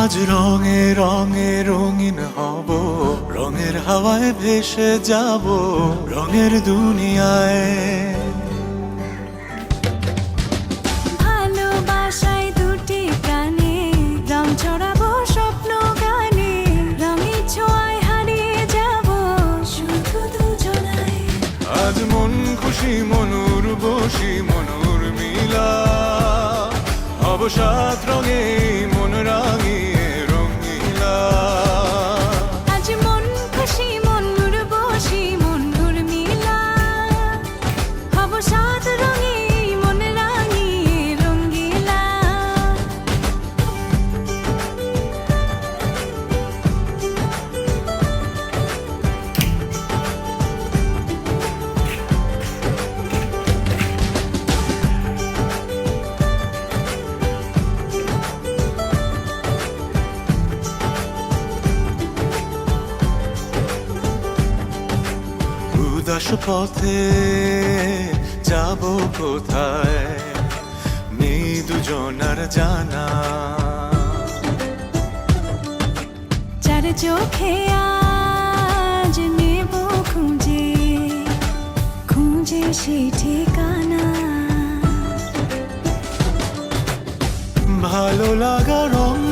আজ রঙে রঙে রঙিন হব। রঙের হাওয়ায় ভেসে যাব রঙের দুনিয়ায়। ভালোবাসায় দুটি রং ছড়াবো স্বপ্ন গানে রঙের ছোঁয়ায় হারিয়ে যাব শুধু দুজনায় আজ মন খুশি অবসাদ রঙে মন রাঙিয়ে উদাস পথে যাব কোথায়? নেই দুজনার জানা। চার চোখে আজ নেব খুঁজে খুঁজে সে ঠিকানা। ভালো লাগা রং